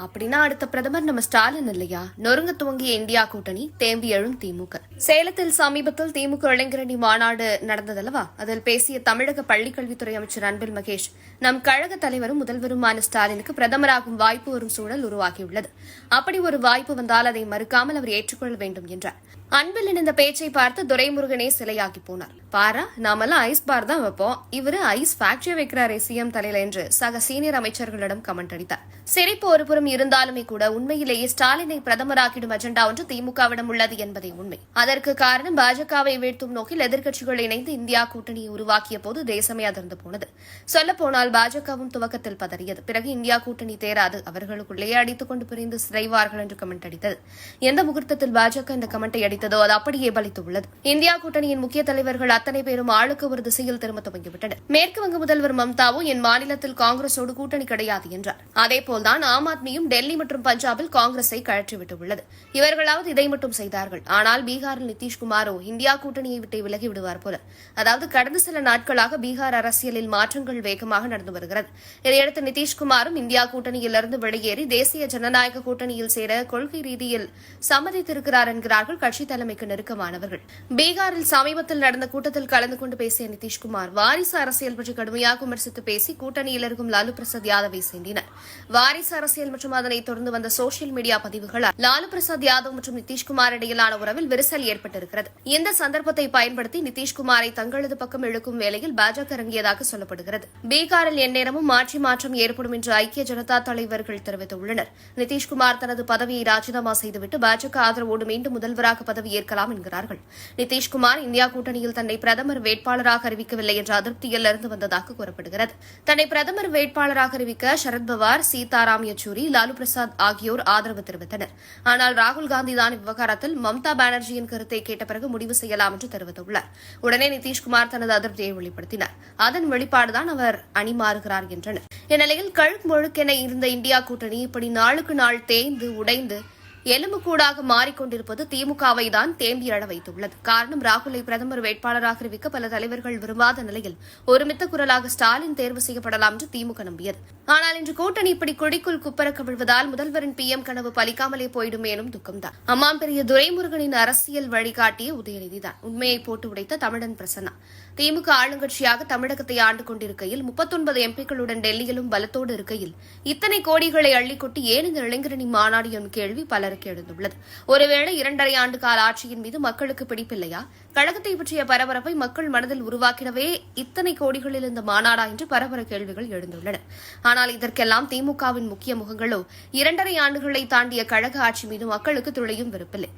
அப்படின்னா அடுத்த பிரதமர் நம்ம ஸ்டாலின் இல்லையா? நொறுங்க துவங்கிய இந்தியா கூட்டணி தேம்பி எழும் திமுக. சேலத்தில் சமீபத்தில் திமுக இளைஞரணி மாநாடு நடந்ததல்லவா? அதில் பேசிய தமிழக பள்ளிக்கல்வித்துறை அமைச்சர் அன்பில் மகேஷ் நம் கழக தலைவரும் முதல்வருமான ஸ்டாலினுக்கு பிரதமராகும் வாய்ப்பு வரும் சூழல் உருவாகியுள்ளது. அப்படி ஒரு வாய்ப்பு வந்தால் அதை மறுக்காமல் அவர் ஏற்றுக்கொள்ள வேண்டும் என்றார். அன்பில் இணைந்த பேச்சை பார்த்து துரைமுருகனே சிலையாகி போனார். பாரா நாமெல்லாம் ஐஸ் பார் தான் வைப்போம். இவரு ஐஸ் ஃபேக்டரி வைக்கிறாரே சிஎம் தலையில என்று சக சீனியர் அமைச்சர்களிடம் கமெண்ட் அடித்தார். சிரிப்பு ஒருபுறம் இருந்தாலுமே கூட உண்மையிலேயே ஸ்டாலினை பிரதமராக்கிடும் அஜெண்டா ஒன்று திமுகவிடம் உள்ளது என்பதே உண்மை. அதற்கு காரணம் பாஜகவை வீழ்த்தும் நோக்கில் எதிர்க்கட்சிகள் இணைந்து இந்தியா கூட்டணியை உருவாக்கிய போது தேசமே அதிர்ந்து போனது. சொல்லப்போனால் பாஜகவும் துவக்கத்தில் பதறியது. பிறகு இந்தியா கூட்டணி தேராது. அவர்களுக்குள்ளேயே அடித்துக் கொண்டு பிரிந்து சிதைவார்கள் என்று கமெண்ட் அடித்தது. எந்த முகூர்த்தத்தில் பாஜக இந்த கமெண்டை அடித்ததோ அது அப்படியே பலித்துள்ளது. இந்தியா கூட்டணியின் முக்கிய தலைவர்கள் அத்தனை பேரும் ஆளுக்கு ஒரு திசையில் திரும்ப துவங்கிவிட்டனர். மேற்கு வங்க முதல்வர் மம்தாவும் என் மாநிலத்தில் காங்கிரஸோடு கூட்டணி கிடையாது என்றார். அதேபோல்தான் ஆம் ஆத்மியும் டெல்லி மற்றும் பஞ்சாபில் காங்கிரஸை கழற்றிவிட்டுள்ளது. இவர்களாவது இதை மட்டும் செய்தார்கள். ஆனால் பீகாரில் நிதிஷ்குமாரோ இந்தியா கூட்டணியை விட்டு விலகி விடுவார் போல. அதாவது கடந்த சில நாட்களாக பீகார் அரசியலில் மாற்றங்கள் வேகமாக நடந்து வருகிறது. இதையடுத்து நிதிஷ்குமாரும் இந்தியா கூட்டணியிலிருந்து வெளியேறி தேசிய ஜனநாயக கூட்டணியில் சேர கொள்கை ரீதியில் சம்மதித்திருக்கிறார் என்கிறார்கள் கட்சி தலைமைக்கு நெருக்கமானவர்கள். பீகாரில் சமீபத்தில் நடந்த கூட்டத்தில் கலந்து கொண்டு பேசிய நிதிஷ்குமார் வாரிசு அரசியல் பற்றி கடுமையாக விமர்சித்து பேசி கூட்டணியில் இருக்கும் லாலு பிரசாத் யாதவை சென்றினர். வாரிசு அரசியல் மற்றும் அதனைத் தொடர்ந்து வந்த சோசியல் மீடியா பதிவுகளால் லாலு பிரசாத் யாதவ் மற்றும் நிதிஷ்குமார் இடையிலான உறவில் விரிசல் ஏற்பட்டிருக்கிறது. இந்த சந்தர்ப்பத்தை பயன்படுத்தி நிதிஷ்குமாரை தங்களது பக்கம் இழுக்கும் வேளையில் பாஜக இறங்கியதாக சொல்லப்படுகிறது. பீகாரில் எந்நேரமும் மாற்றி மாற்றம் ஏற்படும் என்று ஐக்கிய ஜனதா தலைவர்கள் தெரிவித்துள்ளனர். நிதிஷ்குமார் தனது பதவியை ராஜினாமா செய்துவிட்டு பாஜக ஆதரவோடு மீண்டும் முதல்வராக பதவி பதவியேற்கலாம் என்கிறார்கள். நிதிஷ்குமார் இந்தியா கூட்டணியில் தன்னை பிரதமர் வேட்பாளராக அறிவிக்கவில்லை என்ற அதிருப்தியில் இருந்து வந்ததாக கூறப்படுகிறது. தன்னை பிரதமர் வேட்பாளராக அறிவிக்க சரத்பவார் சீதாராம் யெச்சூரி லாலு பிரசாத் ஆகியோர் ஆதரவு தெரிவித்தனர். ஆனால் ராகுல் காந்தி தான் இவ்விவகாரத்தில் மம்தா பானர்ஜியின் கருத்தை கேட்ட பிறகு முடிவு செய்யலாம் என்று தெரிவித்துள்ளார். உடனே நிதிஷ்குமார் தனது அதிருப்தியை வெளிப்படுத்தினார். அதன் வெளிப்பாடுதான் அவர் அணிமாறுகிறார் என்றனர். இந்நிலையில் கழுக் முழுக்கென இருந்த இந்தியா கூட்டணி இப்படி நாளுக்கு நாள் தேய்ந்து உடைந்து எலும்புக்கூடாக மாறிக்கொண்டிருப்பது திமுகவை தான் தேம்பி வைத்துள்ளது. காரணம் ராகுலை பிரதமர் வேட்பாளராக அறிவிக்க பல தலைவர்கள் விரும்பாத நிலையில் ஒருமித்த குரலாக ஸ்டாலின் தேர்வு செய்யப்படலாம் என்று திமுக நம்பியது. ஆனால் இன்று கூட்டணி இப்படி குடிக்குள் குப்பரக்க கவிழ்வதால் முதல்வரின் பி எம் கனவு பலிக்காமலே போயிடும் எனும் துக்கம்தான். அம்மாம் பெரிய துரைமுருகனின் அரசியல் வழிகாட்டிய உதயநிதிதான். உண்மையை போட்டு உடைத்த தமிழன் பிரசன்னா. திமுக ஆளுங்கட்சியாக தமிழகத்தை ஆண்டு கொண்டிருக்கையில் முப்பத்தொன்பது எம்பிக்களுடன் டெல்லியிலும் பலத்தோடு இருக்கையில் இத்தனை கோடிகளை அள்ளிக்கொட்டி ஏன் இந்த இளைஞரணி மாநாடு எனும் கேள்வி அறிக்கை எழுந்துள்ளது. ஒருவேளை இரண்டரை ஆண்டு கால ஆட்சியின் மீது மக்களுக்கு பிடிப்பில்லையா? கழகத்தை பற்றிய பரபரப்பை மக்கள் மனதில் உருவாக்கிடவே இத்தனை கோடிகளில் இந்த மாநாடா என்று பரபர கேள்விகள் எழுந்துள்ளன. ஆனால் இதற்கெல்லாம் திமுகவின் முக்கிய முகங்களோ இரண்டரை ஆண்டுகளை தாண்டிய கழக ஆட்சி மீது மக்களுக்கு துளையும் விருப்பில்லை